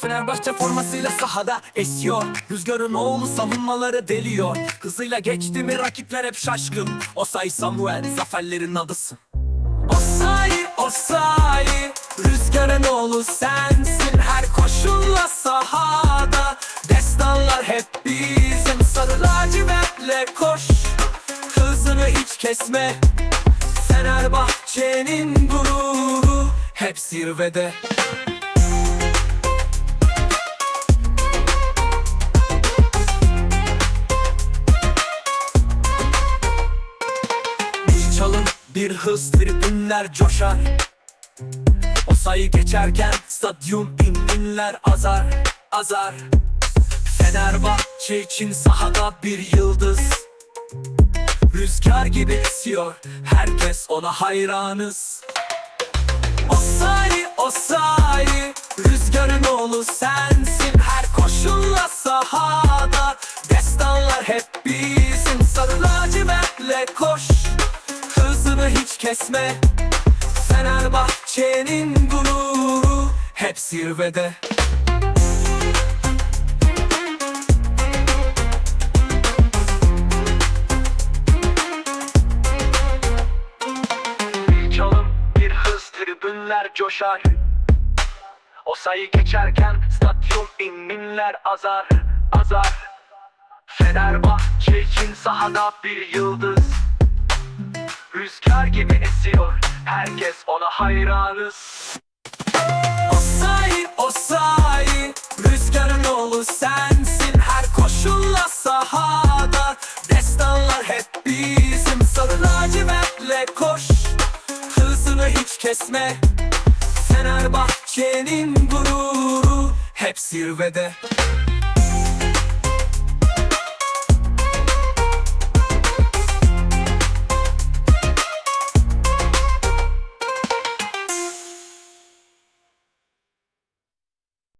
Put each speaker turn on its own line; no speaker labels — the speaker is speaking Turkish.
Fenerbahçe formasıyla sahada esiyor. Rüzgarın oğlu savunmaları deliyor. Hızıyla geçti mi rakipler hep şaşkın. Osay Samuel zaferlerin adısın Osay, Osay Rüzgarın oğlu sensin. Her koşulla sahada Destanlar hep bizim. Sarı lacivertle koş Hızını hiç kesme. Fenerbahçe'nin gururu Hep zirvede bir hız tribünler coşar. O sayı geçerken stadyum inler azar azar. Fenerbahçe için sahada bir yıldız. Rüzgar gibi esiyor herkes ona hayranız. Osayi Osayi Rüzgarın oğlu sensin. Her koşulla sahada Destanlar hep bizim. Sarı lacivertle koş kesme. Fenerbahçe'nin gururu Hep zirvede. Çalım bir hız tribünler coşar. O sayı geçerken stadyum inminler azar azar. Fenerbahçe için sahada bir yıldız Rüzgar gibi esiyor. Herkes ona hayranız. Osayi Osayi Rüzgarın oğlu sensin. Her koşulla sahada Destanlar hep bizim. Sarı lacivertle koş Hızını hiç kesme. Fenerbahçe'nin gururu Hep zirvede